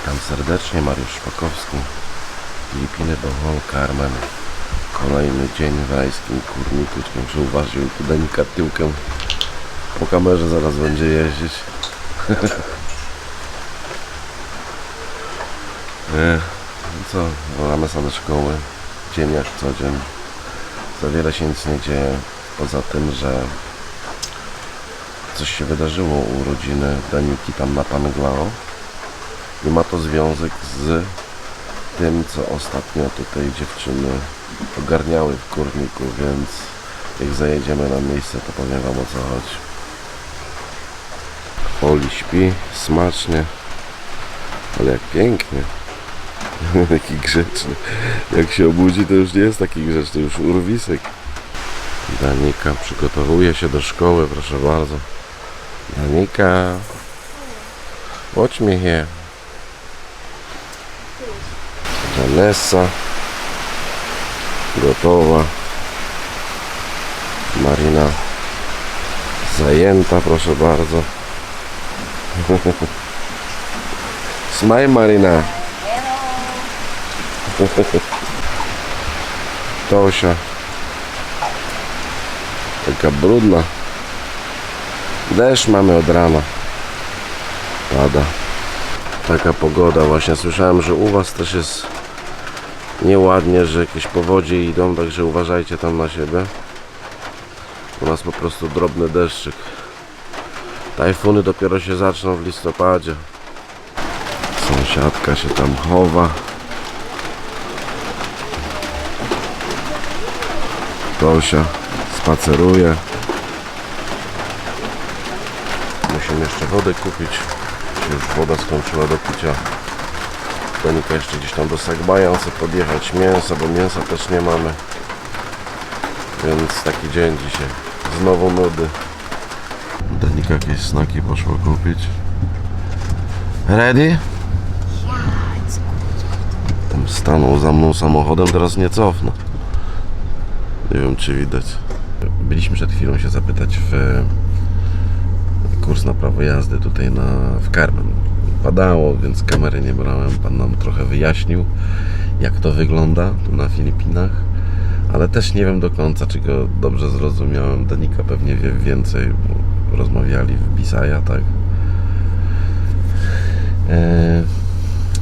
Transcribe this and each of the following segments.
Witam serdecznie, Mariusz Szpakowski. Filipiny, Bohol, Carmen. Kolejny dzień w rajskim kurniku. Uważać, tu Danika tyłkiem po kamerze zaraz będzie jeździć. Nie, no co, wracamy sobie szkoły. Dzień jak co dzień. Za wiele się nic nie dzieje. Poza tym, że coś się wydarzyło u rodziny Daniki tam na Panglao. I ma to związek z tym, co ostatnio tutaj dziewczyny ogarniały w kurniku, więc jak zajedziemy na miejsce, to powiem Wam o co chodzi. Oli śpi, smacznie, ale jak pięknie. Taki grzeczny. Jak się obudzi, to już nie jest taki grzeczny, już urwisek. Danika przygotowuje się do szkoły, proszę bardzo. Danika, watch me here. Vanessa gotowa. Marina zajęta, proszę bardzo. Smaj Marina. Tosia. Taka brudna. Deszcz mamy od rana. Pada. Taka pogoda. Właśnie słyszałem, że u Was też jest nieładnie, że jakieś powodzie idą, także uważajcie tam na siebie. U nas po prostu drobny deszczyk. Tajfuny dopiero się zaczną w listopadzie. Sąsiadka się tam chowa. Tosia spaceruje. Musimy jeszcze wodę kupić. Już woda skończyła do picia. Danika jeszcze gdzieś tam do Sagbaja chce podjechać mięsa, bo mięsa też nie mamy. Więc taki dzień dzisiaj. Znowu nudy. Danika jakieś znaki poszło kupić. Ready? Tam stanął za mną samochodem, teraz nie cofnę. Nie wiem czy widać. Byliśmy przed chwilą się zapytać w kurs na prawo jazdy tutaj na, w Carmen. Padało, więc kamery nie brałem. Pan nam trochę wyjaśnił, jak to wygląda tu na Filipinach. Ale też nie wiem do końca, czy go dobrze zrozumiałem. Danika pewnie wie więcej, bo rozmawiali w Bisaya, tak? E,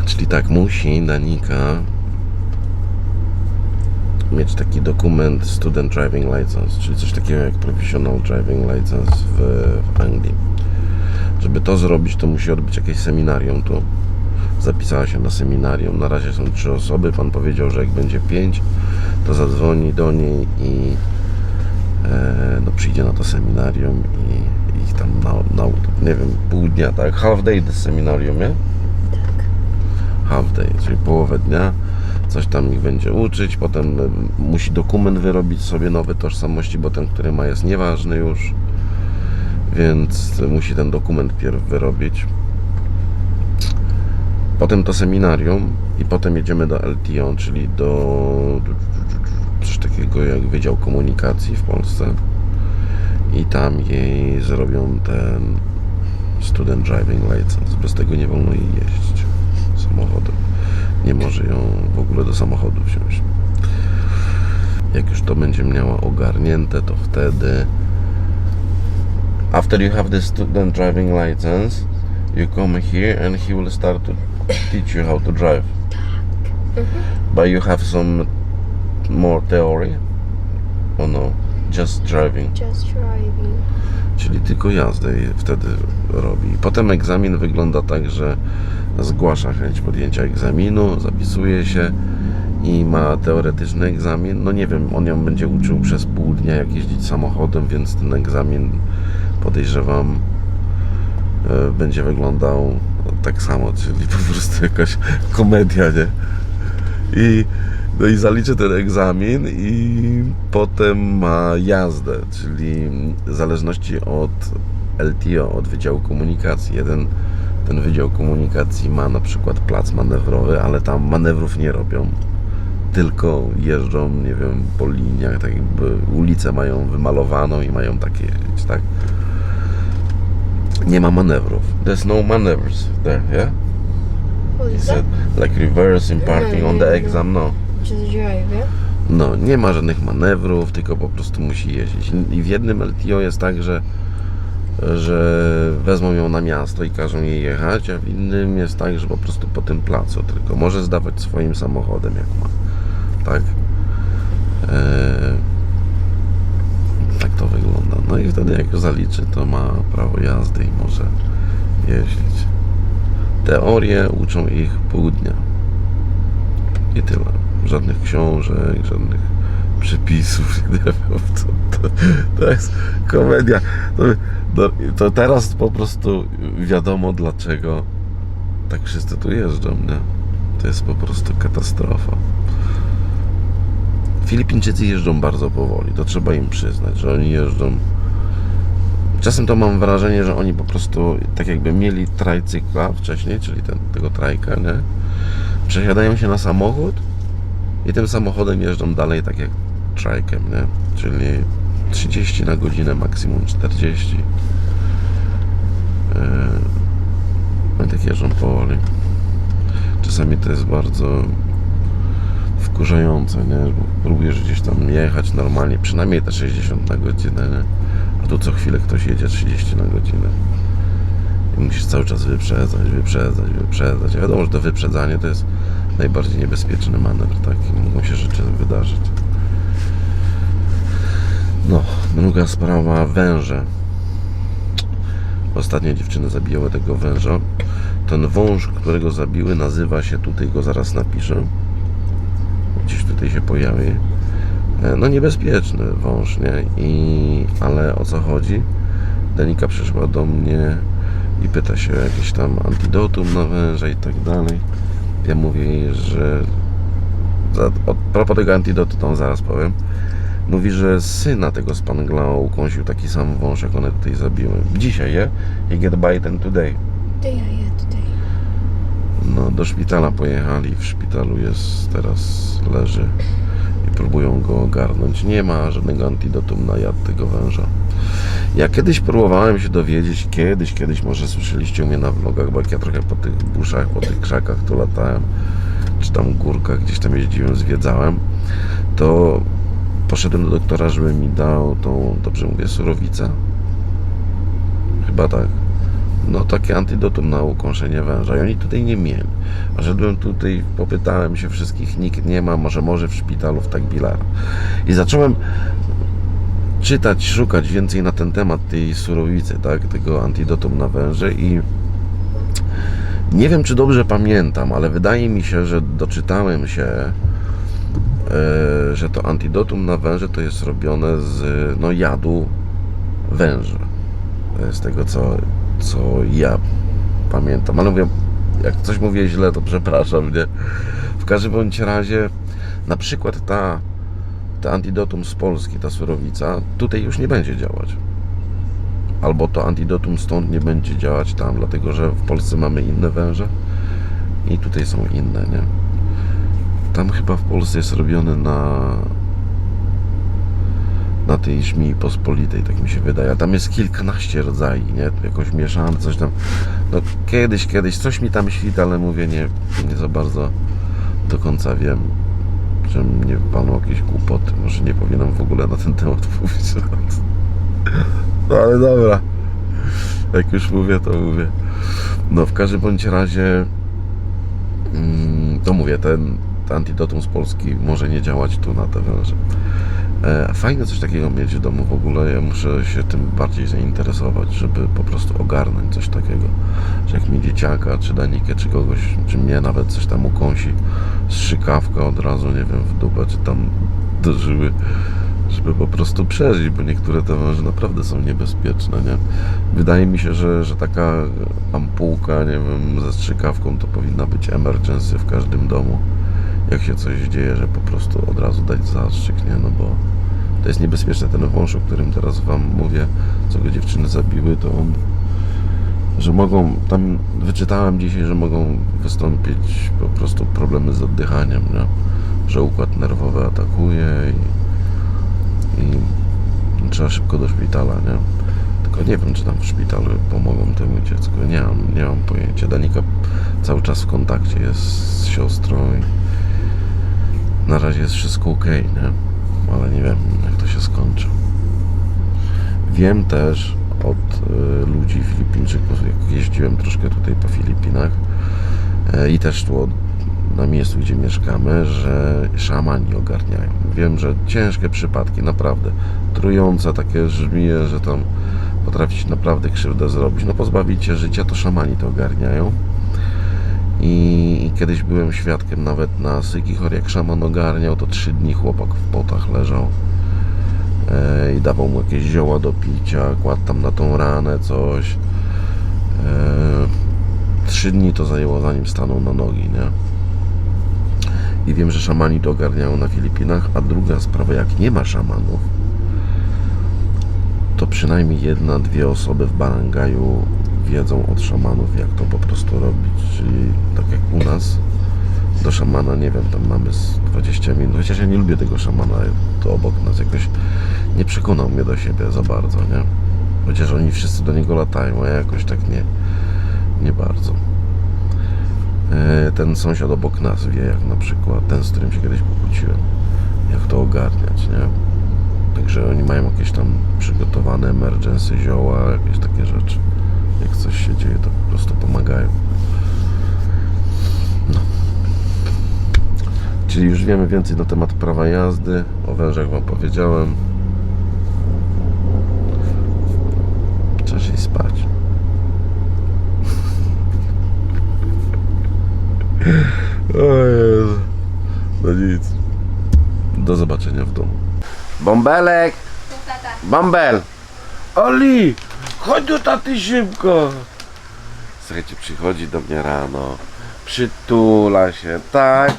czyli tak, musi Danika mieć taki dokument Student Driving License, czyli coś takiego jak Professional Driving License w, w Anglii. Żeby to zrobić, to musi odbyć jakieś seminarium tu. Zapisała się na seminarium. Na razie są trzy osoby. Pan powiedział, że jak będzie pięć, to zadzwoni do niej i e, no, przyjdzie na to seminarium i ich tam na, na, nie wiem, pół dnia, tak? Half day do seminarium, nie? half day, czyli połowę dnia. Coś tam ich będzie uczyć, potem y, musi dokument wyrobić sobie nowy tożsamości, bo ten, który ma jest nieważny już. Więc musi ten dokument pierw wyrobić. Potem to seminarium i potem jedziemy do LTO, czyli do coś takiego jak Wydział Komunikacji w Polsce. I tam jej zrobią ten student driving license. Bez tego nie wolno jej jeździć samochodem. Nie może ją w ogóle do samochodu wziąć. Jak już to będzie miała ogarnięte, to wtedy after you have the student driving license, you come here and he will start to teach you how to drive. But you have some more theory? Oh no, just driving. Just driving. Czyli tylko jazdę i wtedy robi. Potem egzamin wygląda tak, że zgłasza chęć podjęcia egzaminu, zapisuje się i ma teoretyczny egzamin. No nie wiem, on ją będzie uczył przez pół dnia jak jeździć samochodem, więc ten egzamin podejrzewam e, będzie wyglądał tak samo, czyli po prostu jakaś komedia, nie? I, no i zaliczy ten egzamin i potem ma jazdę, czyli w zależności od LTO, od Wydziału Komunikacji. Jeden, ten Wydział Komunikacji ma na przykład plac manewrowy, ale tam manewrów nie robią, tylko jeżdżą, nie wiem, po liniach, tak jakby ulicę mają wymalowaną i mają takie tak? Nie ma manewrów. There's no maneuvers there, yeah? What He is said, like reverse imparting on the exam, no. Just drive, yeah? No, nie ma żadnych manewrów, tylko po prostu musi jeździć. I w jednym LTO jest tak, że, że wezmą ją na miasto i każą jej jechać, a w innym jest tak, że po prostu po tym placu tylko. Może zdawać swoim samochodem, jak ma. Tak? Eee. No i wtedy jak zaliczy, to ma prawo jazdy i może jeździć. Teorie uczą ich pół dnia. I tyle. Żadnych książek, żadnych przepisów, nie wiem co to, to jest komedia. To, to, to teraz po prostu wiadomo dlaczego tak wszyscy tu jeżdżą, nie? To jest po prostu katastrofa. Filipińczycy jeżdżą bardzo powoli, to trzeba im przyznać, że oni jeżdżą. Czasem to mam wrażenie, że oni po prostu tak jakby mieli trajcykla wcześniej, czyli ten, tego trajka, nie? Przesiadają się na samochód i tym samochodem jeżdżą dalej tak jak trajkiem, nie? Czyli 30 na godzinę, maksimum 40. Yy, oni tak jeżdżą powoli. Czasami to jest bardzo wkurzające, nie? Bo próbujesz gdzieś tam jechać normalnie, przynajmniej te 60 na godzinę, nie? Tu co chwilę ktoś jedzie 30 na godzinę. I musisz cały czas wyprzedzać, wyprzedzać, wyprzedzać. A wiadomo, że to wyprzedzanie to jest najbardziej niebezpieczny manewr, tak? I mogą się rzeczy wydarzyć. No, druga sprawa, węże. Ostatnio dziewczyny zabijały tego węża. Ten wąż, którego zabiły, nazywa się, tutaj go zaraz napiszę. Gdzieś tutaj się pojawi. E, No niebezpieczny wąż, nie? I, ale o co chodzi? Danika przyszła do mnie i pyta się o jakieś tam antidotum na węża i tak dalej. Ja mówię jej, że za, o propos tego antidotu, to zaraz powiem. Mówi, że syna tego Spanglao ukąsił taki sam wąż, jak one tutaj zabiły. Dzisiaj, je? He get bitten today. Today, yeah, today. No, do szpitala pojechali. W szpitalu jest teraz, leży i próbują go ogarnąć. Nie ma żadnego antidotum na jad tego węża. Ja kiedyś próbowałem się dowiedzieć, kiedyś, kiedyś, może słyszeliście u mnie na vlogach, bo jak ja trochę po tych buszach, po tych krzakach tu latałem, czy tam górkach, gdzieś tam jeździłem, zwiedzałem, to poszedłem do doktora, żeby mi dał tą, dobrze mówię, surowicę. Chyba tak. No takie antidotum na ukąszenie węża i oni tutaj nie mieli. Szedłem tutaj, popytałem się wszystkich, nikt nie ma, może może w szpitalu w Tagbilara. I zacząłem czytać, szukać więcej na ten temat tej surowicy, tak, tego antidotum na węże i nie wiem, czy dobrze pamiętam, ale wydaje mi się, że doczytałem się, e, że to antidotum na węże to jest robione z no, jadu węża. E, Z tego, co, co ja pamiętam. Ale mówię, jak coś mówię źle, to przepraszam, nie? W każdym bądź razie, na przykład ta, ta antidotum z Polski, ta surowica, tutaj już nie będzie działać. Albo to antidotum stąd nie będzie działać tam, dlatego że w Polsce mamy inne węże i tutaj są inne, nie? Tam chyba w Polsce jest robione na na tej żmii pospolitej, tak mi się wydaje. A tam jest kilkanaście rodzajów, nie? Jakoś mieszane, coś tam. No kiedyś, kiedyś coś mi tam świta, ale mówię, nie, nie za bardzo do końca wiem, że mnie panu jakieś głupoty. Może nie powinienem w ogóle na ten temat mówić. No ale dobra. Jak już mówię, to mówię. No w każdym bądź razie mm, to mówię, ten, ten antidotum z Polski może nie działać tu na te węże. E, Fajne coś takiego mieć w domu w ogóle. Ja muszę się tym bardziej zainteresować, żeby po prostu ogarnąć coś takiego. Że jak mi dzieciaka, czy Danikę, czy kogoś, czy mnie nawet coś tam ukąsi, strzykawka od razu, nie wiem, w dupę, czy tam do żyły, żeby po prostu przeżyć, bo niektóre te węże naprawdę są niebezpieczne, nie? Wydaje mi się, że, że taka ampułka, nie wiem, ze strzykawką to powinna być emergency w każdym domu jak się coś dzieje, że po prostu od razu dać zastrzyk, nie? No bo to jest niebezpieczne. Ten wąż, o którym teraz Wam mówię, co go dziewczyny zabiły, to on, że mogą, tam wyczytałem dzisiaj, że mogą wystąpić po prostu problemy z oddychaniem, nie? Że układ nerwowy atakuje i, i trzeba szybko do szpitala, nie? Tylko nie wiem, czy tam w szpitalu pomogą temu dziecku. Nie mam, nie mam pojęcia. Danika cały czas w kontakcie jest z siostrą i na razie jest wszystko ok, nie? Ale nie wiem, jak to się skończy. Wiem też od y, ludzi Filipińczyków, jak jeździłem troszkę tutaj po Filipinach e, i też tu na miejscu, gdzie mieszkamy, że szamani ogarniają. Wiem, że ciężkie przypadki, naprawdę trujące takie żmije, że tam potrafić naprawdę krzywdę zrobić. No pozbawić się życia, to szamani to ogarniają. I, I kiedyś byłem świadkiem nawet na Sykichor, jak szaman ogarniał, to trzy dni chłopak w potach leżał e, i dawał mu jakieś zioła do picia, kładł tam na tą ranę coś. E, trzy dni to zajęło zanim stanął na nogi, nie? I wiem, że szamani to ogarniają na Filipinach, a druga sprawa, jak nie ma szamanów, to przynajmniej jedna, dwie osoby w Barangaju wiedzą od szamanów, jak to po prostu robić. Czyli tak jak u nas, do szamana, nie wiem, tam mamy z 20 minut. Chociaż ja nie lubię tego szamana, to obok nas jakoś nie przekonał mnie do siebie za bardzo, nie? Chociaż oni wszyscy do niego latają, a ja jakoś tak nie, nie bardzo. E, Ten sąsiad obok nas wie, jak na przykład ten, z którym się kiedyś pokłóciłem, jak to ogarniać, nie? Także oni mają jakieś tam przygotowane emergency zioła, jakieś takie rzeczy. Jak coś się dzieje, to po prostu pomagają. No. Czyli już wiemy więcej na temat prawa jazdy. O wężach Wam powiedziałem. Trzeba się spać. O Jezu. No nic. Do zobaczenia w domu. Bąbelek! Bąbel! Oli! Chodź do taty szybko! Słuchajcie, przychodzi do mnie rano, przytula się, tak?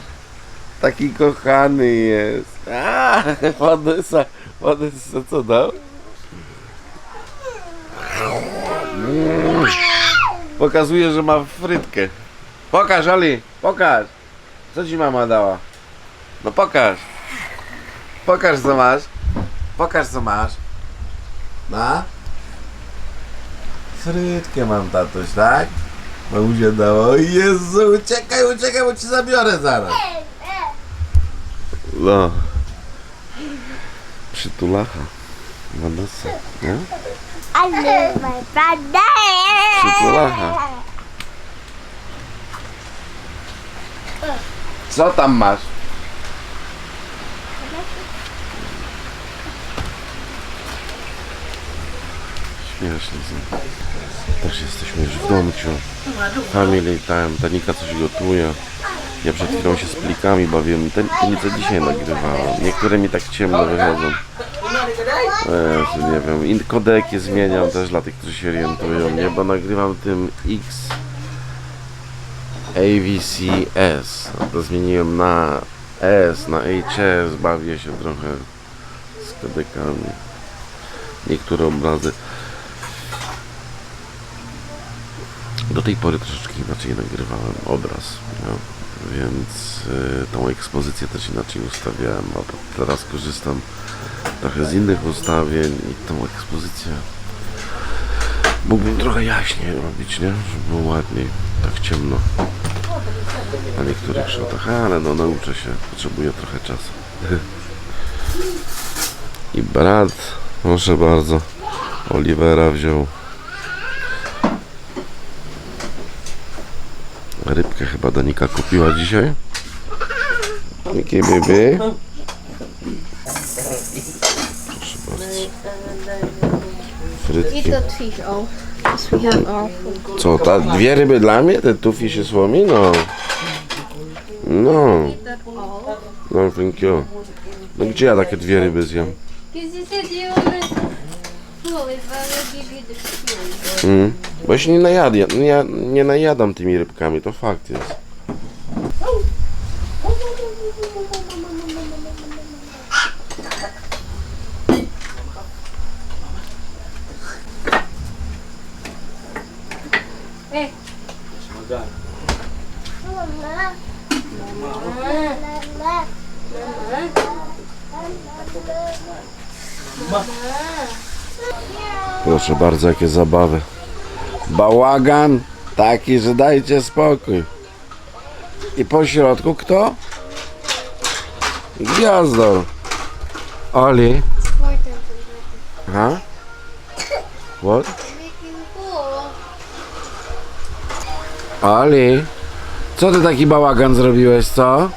Taki kochany jest. A, Vanessa, Vanessa, co dał? Mm. Pokazuje, że ma frytkę. Pokaż, Oli, pokaż. Co ci mama dała? No pokaż. Pokaż co masz. Pokaż co masz. Na? Frytkę mam tatuś, tak? Mamusia dała. O Jezu, uciekaj, uciekaj, bo ci zabiorę zaraz. No. Przytulacha. Vanessa, nie? I love my brother. Przytulacha. Co tam masz? Są. Też jesteśmy już w domciu. Family time. Danika coś gotuje. Ja przed chwilą się z plikami bawiłem. Te pilice dzisiaj nagrywałem. Niektóre mi tak ciemno wychodzą. Jezu, nie wiem. I kodeki zmieniam też dla tych, którzy się orientują, nie? Bo nagrywam tym X AVCS. To zmieniłem na S, na HS. Bawię się trochę z kodekami. Niektóre obrazy. Do tej pory troszeczkę inaczej nagrywałem obraz, no. więc y, tą ekspozycję też inaczej ustawiałem, a teraz korzystam trochę z innych ustawień i tą ekspozycję mógłbym trochę jaśniej robić, nie? Żeby było ładniej, tak ciemno na niektórych shotach, ale no nauczę się, potrzebuję trochę czasu. I brat, proszę bardzo, Olivera wziął Rybkę chyba Danika kupiła dzisiaj. Jakie bebe? Proszę bardzo. Frytki. Co, ta, dwie ryby dla mnie? Te tufi się słomi? No. No. No, thank you. No gdzie ja takie dwie ryby zjem? Mm. Bo ja się nie najadam, nie, nie najadam tymi rybkami, to fakt jest. Hey. Proszę bardzo, jakie zabawy. Bałagan taki, że dajcie spokój. I po środku kto? Gwiazdor. Oli. Huh? What? Ali. Co ty taki bałagan zrobiłeś, co?